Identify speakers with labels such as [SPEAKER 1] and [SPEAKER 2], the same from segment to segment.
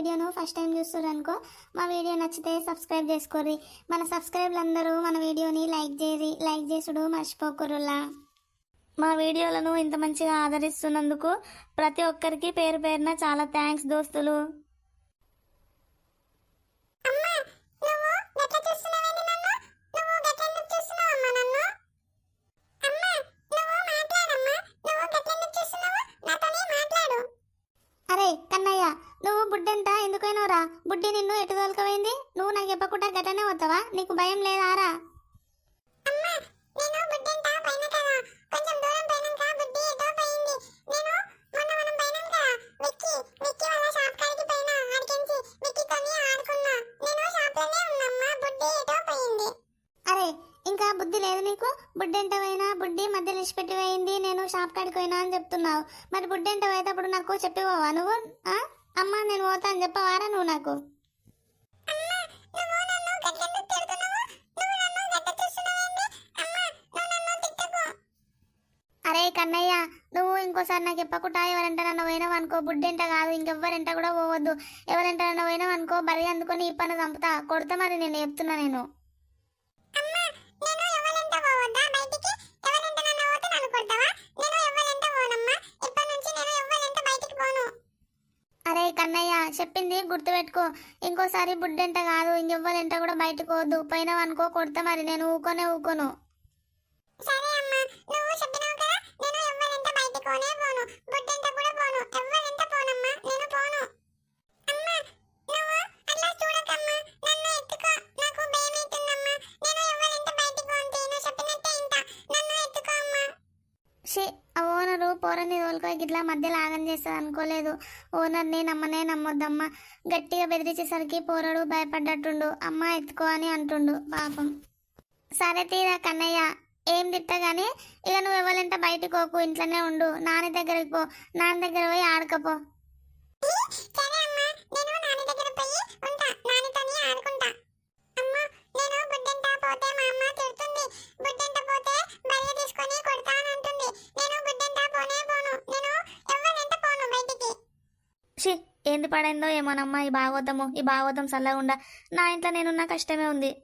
[SPEAKER 1] వీడియోను first time చూస్తున్నారు అనుకో మా వీడియో నచ్చితే సబ్స్క్రైబ్ చేసుకోర్రి. మన సబ్స్క్రైబ్లు అందరూ మన వీడియోని లైక్ చేయరి లైక్ చేసుడు మర్చిపోకురులా మా వీడియోలను ఇంత మంచిగా ఆదరిస్తున్నందుకు ప్రతి ఒక్కరికి పేరు పేరున చాలా థ్యాంక్స్ దోస్తులు. అరే ఎందుకైనావురా బుడ్డి నిన్ను ఎటు తోలుకపోయింది? నువ్వు నాకు చెప్పకుండా గటనే వస్తావా? నీకు భయం లేదారా? అరే ఇంకా బుద్ధి లేదు నీకు? బుడ్డెంట పోయినా బుడ్డి మధ్యలో ఇచ్చిపెట్టి పోయింది. నేను షాప్ కాడికి పోయినా అని చెప్తున్నావు. మరి బుడ్డెంట పోయేటప్పుడు నాకు చెప్పిపోవా నువ్వు? అమ్మ నేను పోతా అని చెప్పవారా నువ్వు నాకు? అరే కన్నయ్య నువ్వు ఇంకోసారి నాకు చెప్పకుండా ఎవరంట నన్ను పోయినావు అనుకో బుడ్డెంట కాదు ఇంకెవ్వరంట కూడా పోవద్దు. ఎవరంట నన్ను పోయినావు అనుకో బరి అందుకొని ఈ పని చంపుతా. కొడతా మరి నేను చెప్తున్నా నేను. గుర్తుపెట్టుకో. ఇంకోసారి బుడ్డెంట కాదు ఇంకెవ్వరంట కూడా బయటకు పోవద్దు పోయినావు అనుకో కొడతా మరి నేను ఊకోనే ఊకోను.
[SPEAKER 2] పోనే పోను. పోను. పోను.
[SPEAKER 1] షే ఆ ఓనరు పోరని తోలుకో ఇట్లా మధ్యలో ఆగం చేస్తుంది అనుకోలేదు ఓనర్ని నమ్మనే నమ్మొద్దమ్మా. గట్టిగా బెదిరించేసరికి పోరడు భయపడ్డట్టుండు. అమ్మ ఎత్తుకో అని అంటుండు పాపం. సరే తీరా కన్నయ్య ఏం తిట్టగాని ఇక నువ్వు ఎవరంటే బయటకు పోకు ఇంట్లోనే ఉండు. నాన్న దగ్గరికి పో. నాన్న దగ్గర పోయి ఆడకపో పడైందో ఏమోనమ్మా ఈ భాగవతము ఈ భాగవతం చల్లగుండా. నా ఇంట్లో నేనున్న కష్టమే ఉంది.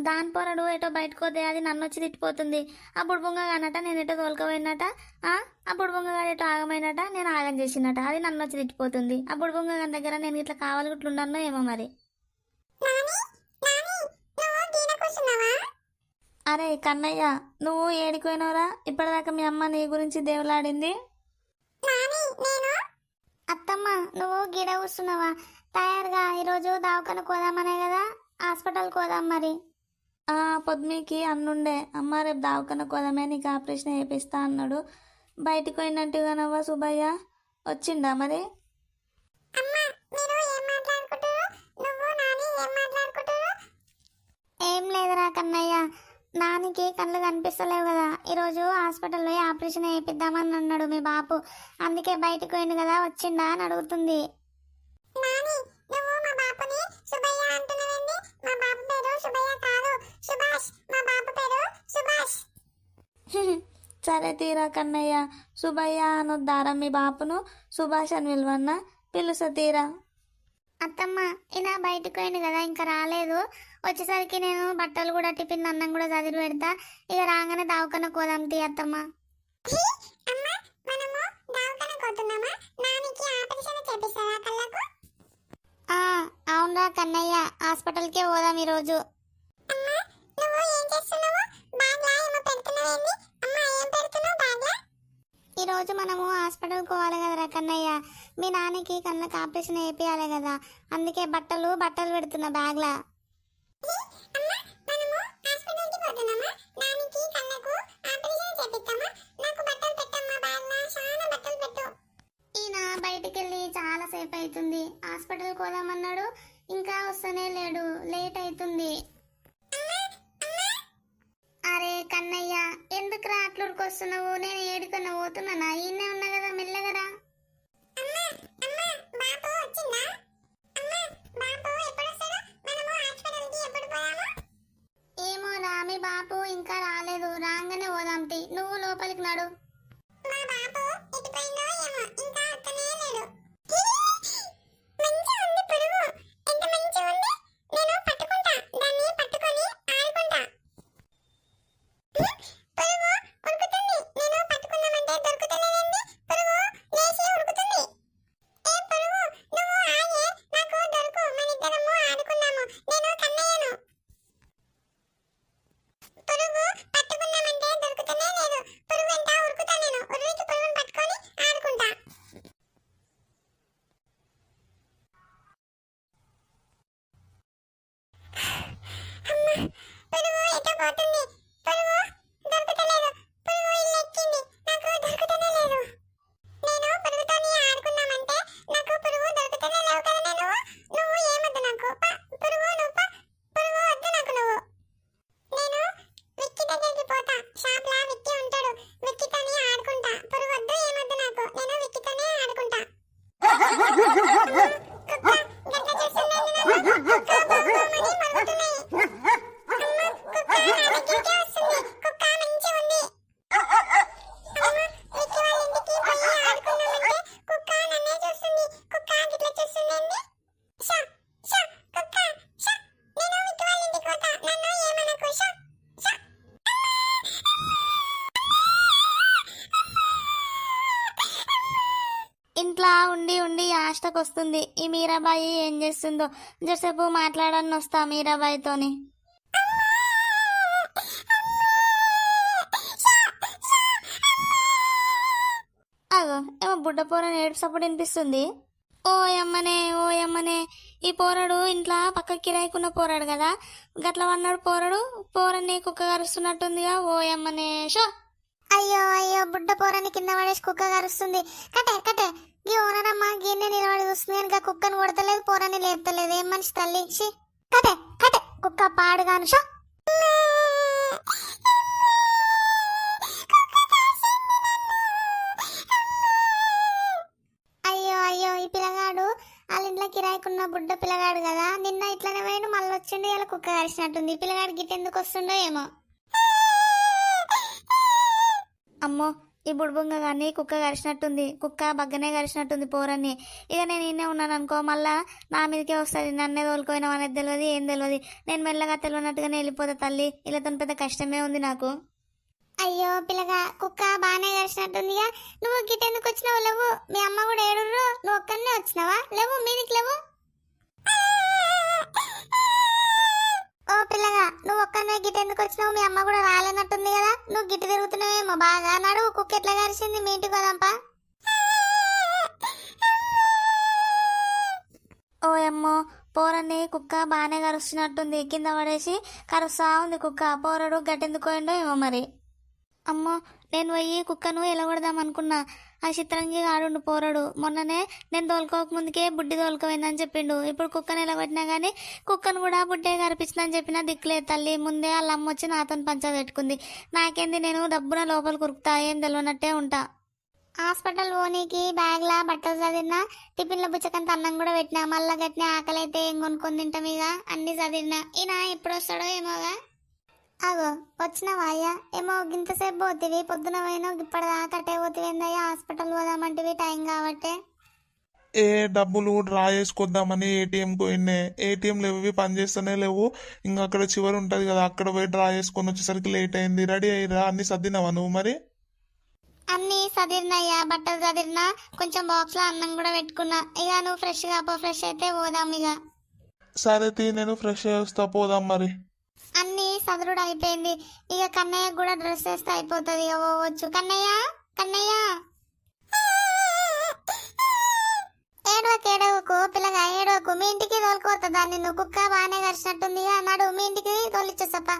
[SPEAKER 1] దాని పొరడు ఏటో బయటకు పోతే అది నన్ను వచ్చి తిట్టిపోతుంది. ఆ బుడ్బొంగ కానట నేను ఎటో తోలుకపోయినట ఆ? బుడ్బొంగ గారు ఎటో ఆగమైనట నేను ఆగం చేసినట అది నన్ను వచ్చి తిట్టిపోతుంది. ఆ బుడ్బొంగ గారి దగ్గర నేను ఇట్లా కావాలి ఏమో మరి. అరే కన్నయ్య నువ్వు ఏడిపోయినవరా ఇప్పటిదాకా మీ అమ్మ నీ గురించి దేవులాడింది.
[SPEAKER 2] నేను
[SPEAKER 1] అత్తమ్మ నువ్వు గిడ కూర్చున్నావా? తయారుగా ఈరోజు దవాఖాన కోదామనే కదా? హాస్పిటల్ కోదాం మరి. ఆ పొద్దుమీకి అన్నుండే. అమ్మ రేపు దావకన్న కోదమే నీకు ఆపరేషన్ చేపిస్తా అన్నాడు. బయటికి పోయినట్టుగానవ్వా సుబ్బయ్య? వచ్చిండా మరి?
[SPEAKER 2] ఏం
[SPEAKER 1] లేదురా కన్నయ్య. నానికి కళ్ళు కనిపిస్తలేవు కదా. ఈరోజు హాస్పిటల్లో ఆపరేషన్ చేయిద్దామని అన్నాడు మీ బాపు అందుకే బయటికి పోయింది కదా వచ్చిండా అని అడుగుతుంది. సరే తీరా కన్నయ్య. సుబ్బయ్య అనొద్దారా మీ బాపును? సుభాష్ అని పిలువన్నా? పిలుస తీరా. అత్తమ్మ ఈయన బయటకు పోయింది కదా ఇంకా రాలేదు. వచ్చేసరికి నేను బట్టలు కూడా టిఫిన్ అన్నం కూడా చదివి పెడతా. ఇక రాగానే దావకన్న కోదాం తీ అత్తమ్మ. అవునరా కన్నయ్య హాస్పిటల్కే పోదాం ఈరోజు. ఈరోజు మనము హాస్పిటల్కి పోవాలి కదరా కన్నయ్య. మీ నాన్నకి కళ్ళకి ఆపరేషన్ వేపియాలి కదా. అందుకే బట్టలు బట్టలు పెడుతున్నా బ్యాగ్లా వస్తున్నావు నేను ఏడుకన్నా పోతున్నానా ఈయనే ఉన్నా కదా మెల్లగరా ఏమో రా మీ బాపు ఇంకా రాలేదు. రాగానే పోదాం తి నువ్వు లోపలికి నడు. ఉండి ఉండి ఆష్టకు వస్తుంది ఈ మీరాబాయి ఏం చేస్తుందో? జసేపు మాట్లాడని వస్తా మీరాబాయితోని. అగో ఏమో బుడ్డ పోరని ఏడుసప్పుడు వినిపిస్తుంది. ఓ ఎమ్మనే ఓ ఎమ్మనే ఈ పోరడు ఇంట్లో పక్క కిరాయికున్న పోరాడు కదా? గట్ల వన్నాడు పోరడు పోరని కుక్క కరుస్తున్నట్టుందిగా ఓ ఎమ్మనే షో. అయ్యో అయ్యో బుడ్డ పోరని కింద పడేసి కుక్క కరుస్తుంది. కటే కటే గీ ఓనరమ్మ గిన్నె నిలబడి చూస్తుంది కుక్కను కొడతలేదు పోరాని లేపుతలేదు. ఏం మనిషి తల్లి? కటే కటే కుక్క పాడుగాను షో అయ్యో అయ్యో ఈ పిల్లగాడు వాళ్ళ ఇంట్లో కిరాయికున్న బుడ్డ పిల్లగాడు కదా. నిన్న ఇట్లనే పోయిండు మళ్ళీ వచ్చిండు ఇలా కుక్క కరిచినట్టుంది ఈ పిల్లగాడు గిట్ ఎందుకు వస్తుండో ఏమో. అమ్మో ఈ బుడ్బొంగ కానీ కుక్క కరిచినట్టుంది కుక్క బగ్గనే కరిచినట్టుంది పోరని ఇక నేను ఈయనే ఉన్నాను అనుకో మళ్ళా నా మీదకే వస్తుంది. నన్నే తోలుకోయినా అనేది తెలియదు ఏం తెలియదు నేను మెల్లగా తెలియనట్టుగానే వెళ్ళిపోతా తల్లి. ఇలాతో పెద్ద కష్టమే ఉంది నాకు. అయ్యో పిల్లగా కుక్క బాగానే కరిచినట్టుందిగా నువ్వు గిట్ ఎందుకు వచ్చినావు? లేవు. మీ అమ్మ కూడా ఏడుర్రు. నువ్వు ఒక్కనే వచ్చినావా? లేవు మీదికి లేవు. వచ్చినావు మీ అమ్మ కూడా రాలేనట్టుంది కదా. నువ్వు గిట్టు తిరుగుతున్నావేమో బాగా నడువు కుక్క ఎట్లా కరిచింది మీ ఇంటికి పోదాంపా ఓ అమ్మో పోరని కుక్క బాగానే కరుస్తున్నట్టుంది కింద పడేసి కరుస్తా ఉంది కుక్క. పోరడు గట్టెందుకు ఏమో మరి. అమ్మో నేను పోయి కుక్కను ఎలగొడదాం అనుకున్నా. ఆ చిత్రంగి ఆడుండు పోరడు. మొన్ననే నేను తోలుకోక ముందుకే బుడ్డి తోలుకోపోయిందని చెప్పిండు. ఇప్పుడు కుక్కను నిలబెట్టినా కానీ కుక్కను కూడా బుడ్డే కనిపించిందని చెప్పిన దిక్కులేదు తల్లి. ముందే వాళ్ళ అమ్మ వచ్చి నాతో పంచా పెట్టుకుంది. నాకేంది నేను డబ్బున లోపల కురుకుతా ఏం తెలియనట్టే ఉంటా. హాస్పిటల్ పోనీకి బ్యాగ్లా బట్టలు చదివినా టిఫిన్ల బుచ్చకంత అన్నం కూడా పెట్టినా మళ్ళా గట్టిన ఆకలి అయితే ఏం కొనుక్కొని తింటాం ఇక? అన్ని చదివినా. ఈయన ఎప్పుడు వస్తాడో ఏమోగా? అగో వచ్చినావా అయ్యా ఏమో గింతసేపు పోతివి పొద్దున పోయినా ఇప్పటిదాకా కట్టే పోతివేందయ్యా హాస్పిటల్ పోదామంటివి టైం కాబట్టి.
[SPEAKER 3] ఏ డబ్బులు డ్రా చేసుకొద్దామని ఏటీఎం పోయినే ఏటీఎం లేవు ఇవి పని చేస్తూనే లేవు. ఇంకా అక్కడ చివరి ఉంటది కదా అక్కడ పోయి డ్రా చేసుకొని వచ్చేసరికి లేట్ అయింది. రెడీ అయ్యిరా అన్ని సర్దినావా నువ్వు మరి?
[SPEAKER 1] అన్ని చదివినాయ్యా బట్టలు చదివినా కొంచెం బాక్స్లో అన్నం కూడా పెట్టుకున్నా. ఇక నువ్వు ఫ్రెష్గా పో ఫ్రెష్ అయితే పోదాం ఇక.
[SPEAKER 3] సరే తీ నేను ఫ్రెష్ అయ్యి వస్తా పోదాం మరి.
[SPEAKER 1] అన్ని చదురుడు అయిపోయింది. ఇక కన్నయ్య కూడా డ్రెస్ వేస్తే అయిపోతుంది. ఇక పోవచ్చు కన్నయ్య కన్నయ్య. ఏడవకు ఏడవకు పిల్లగా ఏడవకు. మీ ఇంటికి తోలుకోతుందా నిన్ను కుక్క బాగానే కరిచినట్టుంది. అన్నాడు మీ ఇంటికి తోలిచ్చేసప్ప.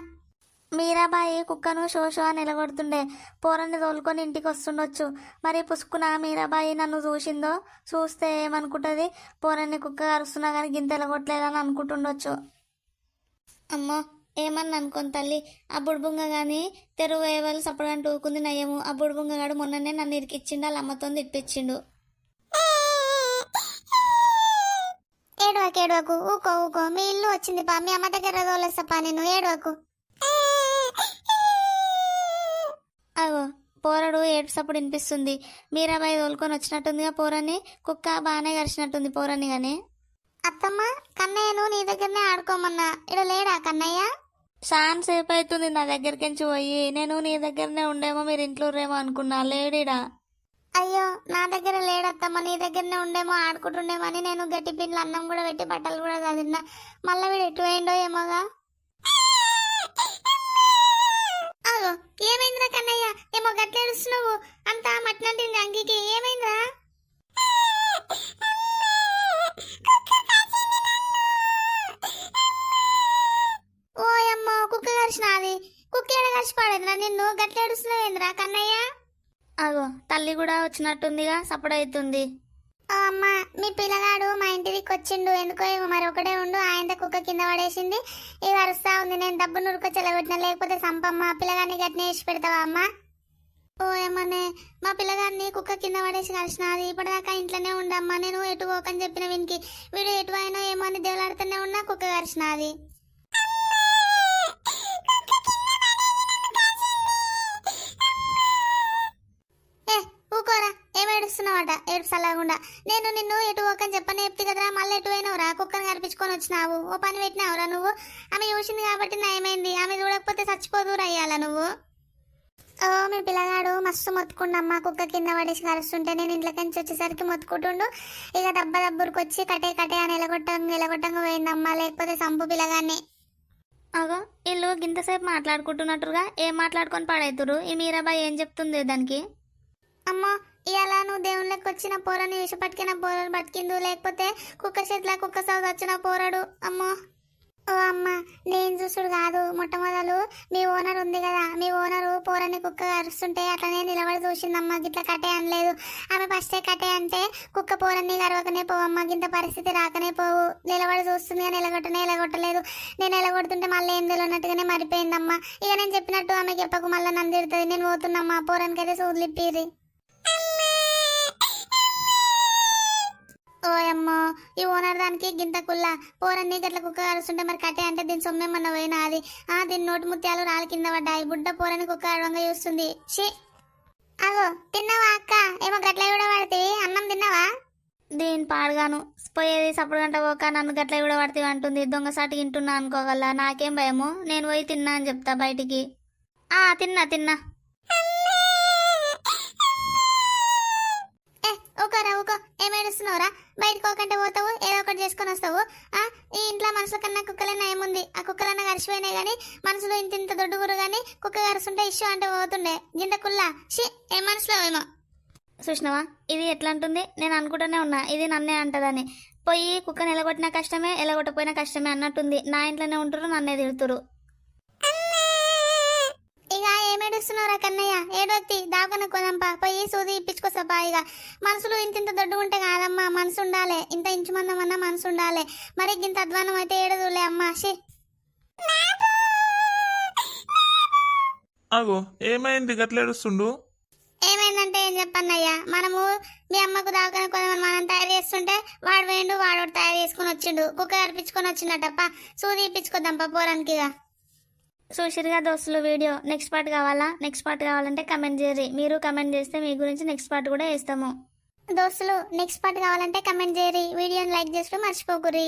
[SPEAKER 1] మీరాబాయి కుక్కను షో షో అని నిలగొడుతుండే. పోరని తోలుకొని ఇంటికి వస్తుండొచ్చు. మరి పుసుకున మీరాబాయి నన్ను చూసిందో చూస్తే ఏమనుకుంటుంది? పోరని కుక్క కరుస్తున్నా కానీ గింత ఎలగొట్టలేదని అనుకుంటుండొచ్చు. అమ్మో ఏమన్నా అనుకోని తల్లి? ఆ బుడుబుంగ గాని తెరువు వేయవాళ్ళు సపడని టూకుంది నయ్యము. ఆ బుడుబుంగగాడు మొన్ననే నన్ను ఇరికిచ్చిండు వాళ్ళ అమ్మతో తిప్పించిండు ఏడవకు ఏడవకు ఊకో ఊకో మీ ఇల్లు వచ్చింది పా మీ అమ్మ దగ్గర తోలేసప్పా నేను ఏడవకు. అగో పోరడు ఏడ్సప్పుడు వినిపిస్తుంది. మీరాబాయి తోలుకొని వచ్చినట్టుందిగా పోరని కుక్క బాగానే కరిచినట్టుంది పోరని గాని. అత్తమ్మ కన్నయ్యను నీ దగ్గరనే ఆడుకోమన్నా ఇక్కడ లేడా కన్నయ్య? చాలా సేపు అవుతుంది నా దగ్గరికి నుంచి పోయి. నేను నీ దగ్గరనే ఉండేమో మీరు ఇంట్లో రేమో అనుకున్నా. లేడీడా? అయ్యో నా దగ్గర లేడత్తమ్మ. నీ దగ్గరనే ఉండేమో ఆడుకుంటుండేమో అని నేను గట్టి పిన్లు అన్నం కూడా పెట్టి బట్టలు కూడా చదివినా. మళ్ళీ వీడు ఎటు పోయిండో ఏమోగా? అగో ఏమైందిరా కన్నయ్య? ఏమో గట్లేడుస్తున్నావు అంతా మట్టినట్టు అంగికి వచ్చినట్టుందిగా సపోర్ట్ అవుతుంది అమ్మ మీ పిల్లగాడు మా ఇంటికి వచ్చిండు ఎందుకో ఏమో మరి ఒకటే ఉండు ఆయన కుక్క కింద పడేసింది. ఇది అరుస్తా ఉంది నేను డబ్బు నురుక చెలగొట్టిన లేకపోతే సంపమ్మ పిల్లగాన్ని గట్టిన వేసి పెడతావా అమ్మ? ఓ ఏమనే మా పిల్లగాన్ని కుక్క కింద పడేసి కలిసినది ఇప్పటిదాకా ఇంట్లోనే ఉండమ్మా నేను ఎటు పోకని చెప్పిన వీనికి. వీడు ఎటు అయినా ఏమో అని దేవులాడుతూనే ఉన్నా కుక్క కరిచినది అది. ఏడుస్తున్నావట ఏడు సల్లగుండా. నేను నిన్ను ఎటు పోకని చెప్పని చెప్తే కదరా మళ్ళీ ఎటు అయినావురా కుక్కని కనిపించుకొని వచ్చినావు. ఓ పని పెట్టినావురా నువ్వు? ఆమె చూసింది కాబట్టి నయమైంది. ఆమె చూడకపోతే చచ్చిపోదూరు అయ్యాలా నువ్వు. ఓ మీ పిల్లగాడు మస్తు మొత్తుకుండమ్మా. కుక్క కింద పడేసి కరుస్తుంటే నేను ఇంట్లోకి వచ్చేసరికి మొత్తుకుంటుండు. ఇక దెబ్బ దబ్బురికి వచ్చి కటే కటే అని ఎలగొట్టంగా ఎలగొట్టంగా పోయిందమ్మా. లేకపోతే సంపు పిల్లగాన్ని అగో ఇల్లు గింతసేపు మాట్లాడుకుంటున్నట్టుగా ఏం మాట్లాడుకొని పాడైతురు ఈ మీరాబాయి ఏం చెప్తుంది దానికి? అమ్మో ఇలా నువ్వు దేవుళ్ళకి వచ్చిన పోరని విష పట్టుకున్న పోరని పట్టుకిందు లేకపోతే కుక్క చేతిలో కుక్క సౌదు వచ్చిన పోరాడు? అమ్మో. ఓ అమ్మ నేను చూసుడు కాదు. మొట్టమొదలు మీ ఓనర్ ఉంది కదా. మీ ఓనరు పోరని కుక్క అరుస్తుంటే అట్లనే నిలబడి చూసిందమ్మ. గిట్ల కట్టే అనలేదు. ఆమె ఫస్టే కట్టే అంటే కుక్క పోరని పోవు పోవమ్మ గింత పరిస్థితి రాకనే పోవు. నిలబడి చూస్తుంది కానీ నిలగొట్టనే నిలగొట్టలేదు. నేను నిలగొడుతుంటే మళ్ళీ ఏం తెలియనట్టుగానే మరిపోయిందమ్మా. ఇక నేను చెప్పినట్టు ఆమె చెప్పకు మళ్ళీ నందిడుతుంది నేను పోతున్నమ్మా పోరానికైతే సూదులిప్పిరి ఓయమ్మో ఈ ఓనర్ దానికి గింత కుల్ల పోరన్నీ గట్ల కుక్క కరుస్తుంటే మరి కట్టే అంటే దీని సొమ్మేమన్న పోయినా అది? ఆ దీని నోటి ముత్యాలు రాలి కింద పడ్డాయి. బుడ్డ పోరని కుక్క అడవంగా చూస్తుంది. షీ అగో తిన్నావా అక్క? ఏమో గట్ల కూడా పడితే అన్నం తిన్నావా? దీని పాడుగాను. పోయేది సప్పుడు గంట పోక నన్ను గట్ల కూడా పడితే అంటుంది దొంగసాటి తింటున్నా అనుకోగల నాకేం భయము? నేను పోయి తిన్నా అని చెప్తా బయటికి. ఆ తిన్నా తిన్నా ఏ ఊకోరా ఊకో ఏం ఏడుస్తున్నావురా బయటకు ఒకంటే పోతావు ఏదో ఒకటి చేసుకొని వస్తావు. ఆ ఈ ఇంట్లో మనుషుల కన్నా కుక్కలైనా ఏముంది? ఆ కుక్కలన్నా కరిచిపోయినాయి కానీ మనుషులు ఇంత ఇంత దొడ్డుగురు కానీ కుక్క కరుస్తుంటే ఇష్యూ అంటే పోతుండే. గింత కుల్లా. షీ ఏం మనసులో ఏమో. చూసినావా ఇది ఎట్లా అంటుంది? నేను అనుకుంటూనే ఉన్నా. ఇది నన్నే అంటదని. పోయి కుక్క నిలగొట్టిన కష్టమే ఎలగొట్టపోయినా కష్టమే అన్నట్టుంది. నా ఇంట్లోనే ఉంటారు నన్నే తిడుతురు ఏమేడుస్తున్నారా కన్నయ్య? ఏడొత్తి దావకన కొనంపా పోయి సూది ఇప్పించుకోసపా ఇక. మనసులు ఇంత ఇంత దొడ్డు ఉంటే కాదమ్మా మనసు ఉండాలి ఇంత ఇంచు మందం అన్నా మనసు ఉండాలి మరి ఇంత అధ్వానం అయితే ఏడదులే అమ్మా షీ
[SPEAKER 3] అగో ఏమైంది? గట్ల ఏడుస్తుండు
[SPEAKER 1] ఏమైందంటే ఏం చెప్పన్నయ్యా? మనము మీ అమ్మకు దావకన కొనమని మనం తయారు చేస్తుంటే వాడు వేండు వాడు తయారు చేసుకుని వచ్చిండు. కుక్క అర్పించుకొని వచ్చిండటప్ప. సూది ఇప్పించుకోద్దాంపా పోరానికి ఇక. చూసిరుగా దోస్తులు వీడియో. నెక్స్ట్ పార్ట్ కావాలా? నెక్స్ట్ పార్ట్ కావాలంటే కమెంట్ చేయరు మీరు కమెంట్ చేస్తే మీ గురించి నెక్స్ట్ పార్ట్ కూడా వేస్తాము. దోస్తులు నెక్స్ట్ పార్ట్ కావాలంటే కమెంట్ చేయరు వీడియోని లైక్ చేస్తూ మర్చిపోకురి